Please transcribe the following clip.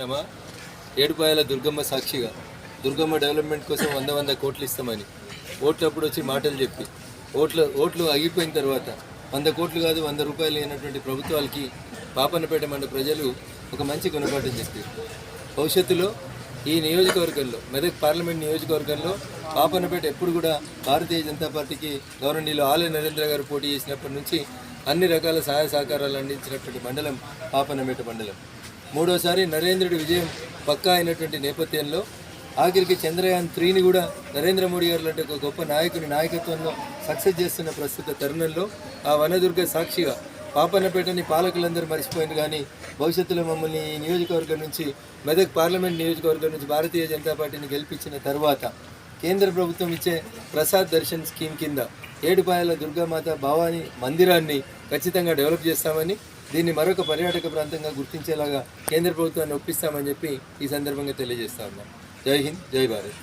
నమా ఏడుపాయల దుర్గమ్మ సాక్షిగా. దుర్గమ్మ డెవలప్మెంట్ కోసం వంద వంద కోట్లు ఇస్తామని. ఓట్లప్పుడు వచ్చి మాటలు చెప్పి. ఓట్లు ఓట్లు ఆగిపోయిన తర్వాత వంద కోట్లు కాదు వంద రూపాయలు అయినటువంటి ప్రభుత్వాలకి పాపన్నపేట మండ ప్రజలు ఒక మంచి గుణపాఠం చెప్పారు. భవిష్యత్తులో ఈ నియోజకవర్గంలో మెదక్ పార్లమెంట్ నియోజకవర్గంలో పాపన్నపేట ఎప్పుడు కూడా భారతీయ జనతా పార్టీకి గవర్నీలో ఆలయ నరేంద్ర గారు పోటీ చేసినప్పటి నుంచి అన్ని రకాల సహాయ సహకారాలు అందించినటువంటి మండలం పాపన్నపేట మండలం. మూడోసారి నరేంద్రుడి విజయం పక్కా అయినటువంటి నేపథ్యంలో ఆఖరికి చంద్రయాన్ త్రీని కూడా నరేంద్ర మోడీ గారు లాంటి ఒక గొప్ప నాయకుని నాయకత్వంలో సక్సెస్ చేస్తున్న ప్రస్తుత తరుణంలో ఆ వనదుర్గ సాక్షిగా పాపన్నపేటని పాలకులందరూ మర్చిపోయింది కానీ భవిష్యత్తులో మమ్మల్ని ఈ నియోజకవర్గం నుంచి మెదక్ పార్లమెంట్ నియోజకవర్గం నుంచి భారతీయ జనతా పార్టీని గెలిపించిన తర్వాత కేంద్ర ప్రభుత్వం ఇచ్చే ప్రసాద్ దర్శన్ స్కీమ్ కింద ఏడుపాయల దుర్గామాత భవానీ మందిరాన్ని ఖచ్చితంగా డెవలప్ చేస్తామని దీన్ని మరొక పర్యాటక ప్రాంతంగా గుర్తించేలాగా కేంద్ర ప్రభుత్వాన్ని ఒప్పిస్తామని చెప్పి ఈ సందర్భంగా తెలియజేస్తా ఉన్నాం. జై హింద్ జై భారత్.